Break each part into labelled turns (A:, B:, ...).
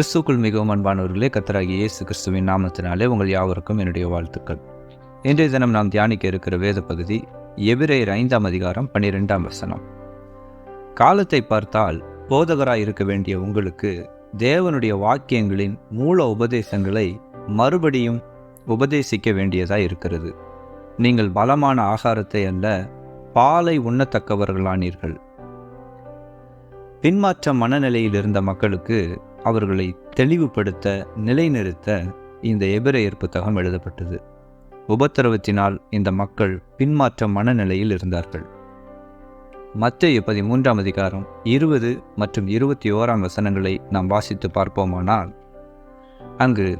A: கிறிஸ்துக்குள் மிகவும் அன்பானவர்களே கத்தராகி இயேசு கிறிஸ்துவின் நாமத்தினாலே உங்கள் யாவருக்கும் என்னுடைய வாழ்த்துக்கள். இன்றைய தினம் நாம் தியானிக்க இருக்கிற வேத பகுதி எபிரேயர் ஐந்தாம் அதிகாரம் பன்னிரெண்டாம் வசனம். காலத்தை பார்த்தால் போதகராய் இருக்க வேண்டிய உங்களுக்கு தேவனுடைய வாக்கியங்களின் மூல உபதேசங்களை மறுபடியும் உபதேசிக்க வேண்டியதாக இருக்கிறது. நீங்கள் பலமான ஆகாரத்தை அல்ல பாலை உண்ணத்தக்கவர்களானீர்கள். பின்மாற்ற மனநிலையில் இருந்த மக்களுக்கு அவர்களை தெளிவுபடுத்த நிலைநிறுத்த இந்த எபிரேயர் புத்தகம் எழுதப்பட்டது. உபத்திரவத்தினால் இந்த மக்கள் பின்மாற்ற மனநிலையில் இருந்தார்கள். மத்திய பதிமூன்றாம் அதிகாரம் இருபது மற்றும் இருபத்தி ஓராம் வசனங்களை நாம் வாசித்து பார்ப்போமானால் அங்கு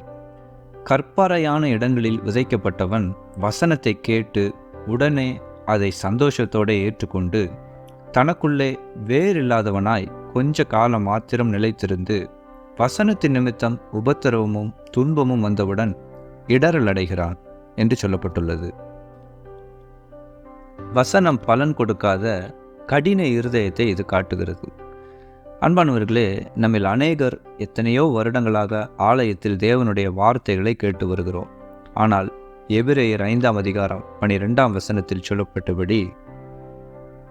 A: கற்பாறையான இடங்களில் விதைக்கப்பட்டவன் வசனத்தை கேட்டு உடனே அதை சந்தோஷத்தோடு ஏற்றுக்கொண்டு தனக்குள்ளே வேறில்லாதவனாய் கொஞ்ச காலம் மாத்திரம் நிலைத்திருந்து வசனத்தின் நிமித்தம் உபத்திரவமும் துன்பமும் வந்தவுடன் இடரல் அடைகிறான் என்று சொல்லப்பட்டுள்ளது. வசனம் பலன் கொடுக்காத கடின இருதயத்தை இது காட்டுகிறது. அன்பானவர்களே நம்மில் அநேகர் எத்தனையோ வருடங்களாக ஆலயத்தில் தேவனுடைய வார்த்தைகளை கேட்டு வருகிறோம். ஆனால் எபிரேயர் ஐந்தாம் அதிகாரம் பனிரெண்டாம் வசனத்தில் சொல்லப்பட்டபடி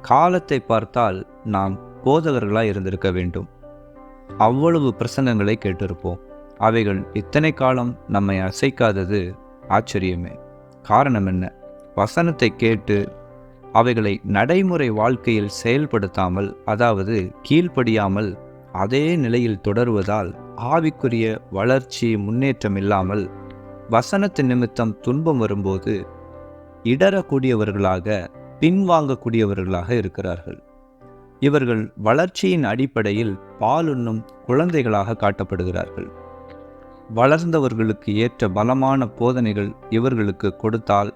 A: காலத்தை பார்த்தால் நாம் போதகர்களாக இருந்திருக்க வேண்டும். அவ்வளவு பிரசங்கங்களை கேட்டிருப்போம். அவைகள் இத்தனை காலம் நம்மை அசைக்காதது ஆச்சரியமே. காரணம் என்ன? வசனத்தை கேட்டு அவைகளை நடைமுறை வாழ்க்கையில் செயல்படுத்தாமல் அதாவது கீழ்ப்படியாமல் அதே நிலையில் தொடருவதால் ஆவிக்குரிய வளர்ச்சி முன்னேற்றம் இல்லாமல் வசனத்தின் நிமித்தம் துன்பம் வரும்போது இடரக்கூடியவர்களாக பின்வாங்கக்கூடியவர்களாக இருக்கிறார்கள். இவர்கள் வளர்ச்சியின் அடிப்படையில் பாலுண்ணும் குழந்தைகளாக காட்டப்படுகிறார்கள். வளர்ந்தவர்களுக்கு ஏற்ற பலமான போதனைகள் இவர்களுக்கு கொடுத்தால்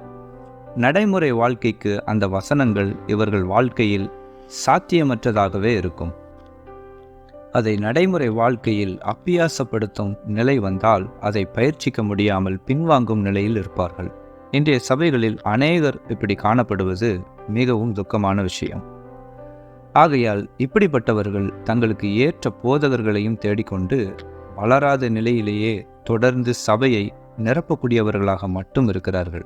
A: நடைமுறை வாழ்க்கைக்கு அந்த வசனங்கள் இவர்கள் வாழ்க்கையில் சாத்தியமற்றதாகவே இருக்கும். அதை நடைமுறை வாழ்க்கையில் அப்பியாசப்படுத்தும் நிலை வந்தால் அதை பயிற்சிக்க முடியாமல் பின்வாங்கும் நிலையில் இருப்பார்கள். இன்றைய சபைகளில் அநேகர் இப்படி காணப்படுவது மிகவும் துக்கமான விஷயம். ஆகையால் இப்படிப்பட்டவர்கள் தங்களுக்கு ஏற்ற போதகர்களையும் தேடிக்கொண்டு வளராத நிலையிலேயே தொடர்ந்து சபையை நிரப்பக்கூடியவர்களாக மட்டும் இருக்கிறார்கள்.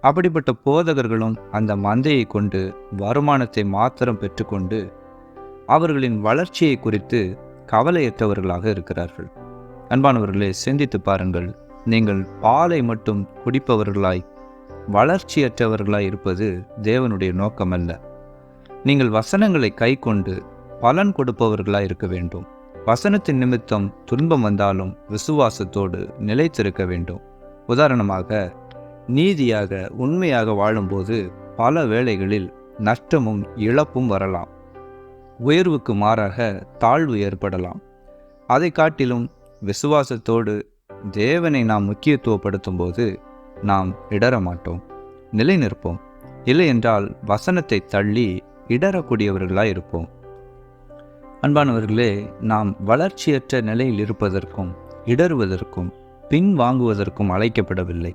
A: அப்படிப்பட்ட போதகர்களும் அந்த மந்தையை கொண்டு வருமானத்தை மாத்திரம் பெற்றுக்கொண்டு அவர்களின் வளர்ச்சியை குறித்து கவலையற்றவர்களாக இருக்கிறார்கள். அன்பானவர்களே சிந்தித்து பாருங்கள். நீங்கள் பாலை மட்டும் குடிப்பவர்களாய் வளர்ச்சியற்றவர்களாய் இருப்பது தேவனுடைய நோக்கமல்ல. நீங்கள் வசனங்களை கை கொண்டு பலன் கொடுப்பவர்களாக இருக்க வேண்டும். வசனத்தின் நிமித்தம் துன்பம் வந்தாலும் விசுவாசத்தோடு நிலைத்திருக்க வேண்டும். உதாரணமாக நீதியாக உண்மையாக வாழும்போது பல வேளைகளில் நஷ்டமும் இழப்பும் வரலாம். உயர்வுக்கு மாறாக தாழ்வு ஏற்படலாம். அதை காட்டிலும் விசுவாசத்தோடு தேவனை நாம் முக்கியத்துவப்படுத்தும் போது நாம் இடர மாட்டோம் நிலை நிற்போம் இல்லை என்றால் வசனத்தை தள்ளி இடறக்கூடியவர்களாக இருப்போம். அன்பானவர்களே நாம் வளர்ச்சியற்ற நிலையில் இருப்பதற்கும் இடறுவதற்கும் பின் வாங்குவதற்கும் அழைக்கப்படவில்லை.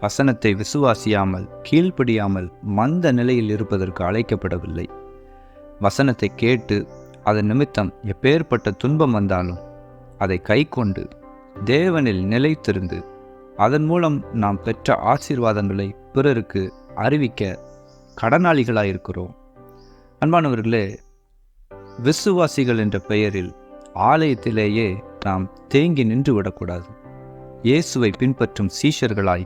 A: வசனத்தை விசுவாசியாமல் கீழ்ப்படியாமல் மந்த நிலையில் இருப்பதற்கு அழைக்கப்படவில்லை. வசனத்தை கேட்டு அதன் நிமித்தம் எப்பேற்பட்ட துன்பம் வந்தாலும் அதை கைக்கொண்டு தேவனில் நிலைத்திருந்து அதன் மூலம் நாம் பெற்ற ஆசீர்வாதங்களை பிறருக்கு அறிவிக்க கடனாளிகளாயிருக்கிறோம். அன்பானவர்களே விசுவாசிகள் என்ற பெயரில் ஆலயத்திலேயே நாம் தேங்கி நின்று விடக்கூடாது. இயேசுவை பின்பற்றும் சீஷர்களாய்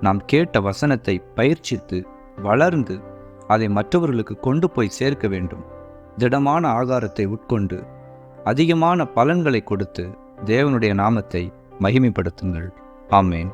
A: நாம் கேட்ட வசனத்தை பயிற்சித்து வளர்ந்து அதை மற்றவர்களுக்கு கொண்டு போய் சேர்க்க வேண்டும். திடமான ஆகாரத்தை உட்கொண்டு அதிகமான பலன்களை கொடுத்து தேவனுடைய நாமத்தை மகிமைப்படுத்துங்கள். ஆமேன்.